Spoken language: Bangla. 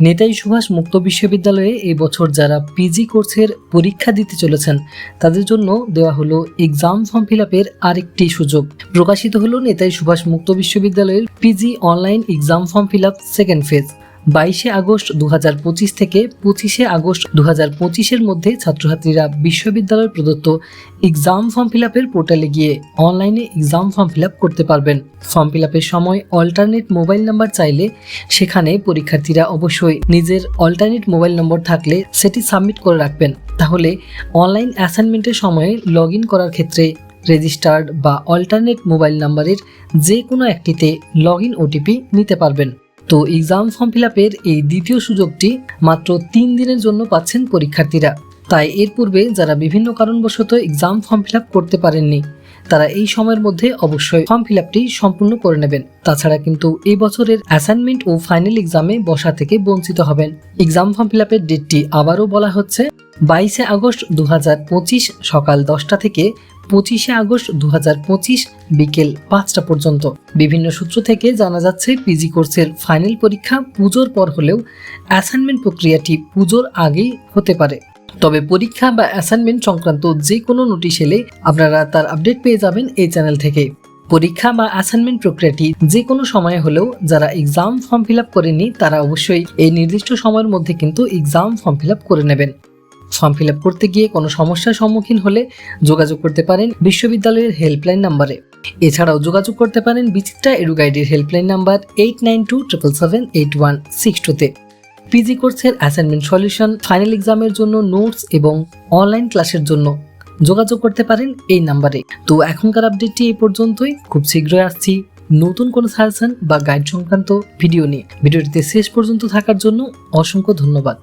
নেতাজি সুভাষ মুক্ত বিশ্ববিদ্যালয়ে এই বছর যারা পিজি কোর্সের পরীক্ষা দিতে চলেছেন, তাদের জন্য দেওয়া হলো এক্সাম ফর্ম ফিল আপের আরেকটি সুযোগ। প্রকাশিত হলো নেতাই সুভাষ মুক্ত বিশ্ববিদ্যালয়ের PG online exam form fill up second phase বাইশে আগস্ট দু হাজার পঁচিশ থেকে পঁচিশে আগস্ট দু হাজার পঁচিশের মধ্যে ছাত্রছাত্রীরা বিশ্ববিদ্যালয় প্রদত্ত এক্সাম ফর্ম ফিল আপের পোর্টালে গিয়ে অনলাইনে এক্সাম ফর্ম ফিল আপ করতে পারবেন। ফর্ম ফিল আপের সময় অল্টারনেট মোবাইল নাম্বার চাইলে সেখানে পরীক্ষার্থীরা অবশ্যই নিজের অল্টারনেট মোবাইল নম্বর থাকলে সেটি সাবমিট করে রাখবেন। তাহলে অনলাইন অ্যাসাইনমেন্টের সময়ে লগ করার ক্ষেত্রে রেজিস্টার্ড বা অল্টারনেট মোবাইল নাম্বারের যে কোনো একটিতে লগ ইন ওটিপি নিতে পারবেন। তো এক্সাম ফর্ম ফিল আপের এই দ্বিতীয় সুযোগটি মাত্র তিন দিনের জন্য পাচ্ছেন পরীক্ষার্থীরা। তাই এর পূর্বে যারা বিভিন্ন কারণবশত এক্সাম ফর্ম ফিল আপ করতে পারেননি, তারা এই সময়ের মধ্যে অবশ্যই ফর্ম ফিল আপটি সম্পূর্ণ করে নেবেন। তাছাড়া কিন্তু এই বছরের অ্যাসাইনমেন্ট ও ফাইনাল এক্সামে বসা থেকে বঞ্চিত হবেন। এক্সাম ফর্ম ফিল আপের ডেটটি আবারও বলা হচ্ছে বাইশে আগস্ট দু হাজার পঁচিশ সকাল দশটা থেকে পঁচিশে আগস্ট দু হাজার পঁচিশ বিকেল পাঁচটা পর্যন্ত। বিভিন্ন সূত্র থেকে জানা যাচ্ছে, পিজি কোর্সের ফাইনাল পরীক্ষা পুজোর পর হলেও অ্যাসাইনমেন্ট প্রক্রিয়াটি পুজোর আগেই হতে পারে। তবে পরীক্ষা বা অ্যাসাইনমেন্ট সংক্রান্ত যে কোনো নোটিশ এলে আপনারা তার আপডেট পেয়ে যাবেন এই চ্যানেল থেকে। পরীক্ষা বা অ্যাসাইনমেন্ট প্রক্রিয়াটি যে কোনো সময়ে হলেও যারা এক্সাম ফর্ম ফিল আপ করেনি তারা অবশ্যই এই নির্দিষ্ট সময়ের মধ্যে কিন্তু এক্সাম ফর্ম ফিল আপ করে নেবেন। ফর্ম ফিল করতে গিয়ে কোনো সমস্যার সম্মুখীন হলে যোগাযোগ করতে পারেন বিশ্ববিদ্যালয়ের হেল্পলাইন নাম্বারে। এছাড়াও যোগাযোগ করতে পারেন বিচিত্রা এডু গাইডের helpline number eight nine two triple seven eight one six টুতে পিজি কোর্সের অ্যাসাইনমেন্ট সলিউশন ফাইনাল এক্সামের জন্য নোটস এবং অনলাইন ক্লাসের জন্য যোগাযোগ করতে পারেন এই নাম্বারে। তো এখনকার আপডেটটি এই পর্যন্তই। খুব শীঘ্রই আসছি নতুন কোনো সাজেশন বা গাইড সংক্রান্ত ভিডিও নিয়ে। ভিডিওটিতে শেষ পর্যন্ত থাকার জন্য অসংখ্য ধন্যবাদ।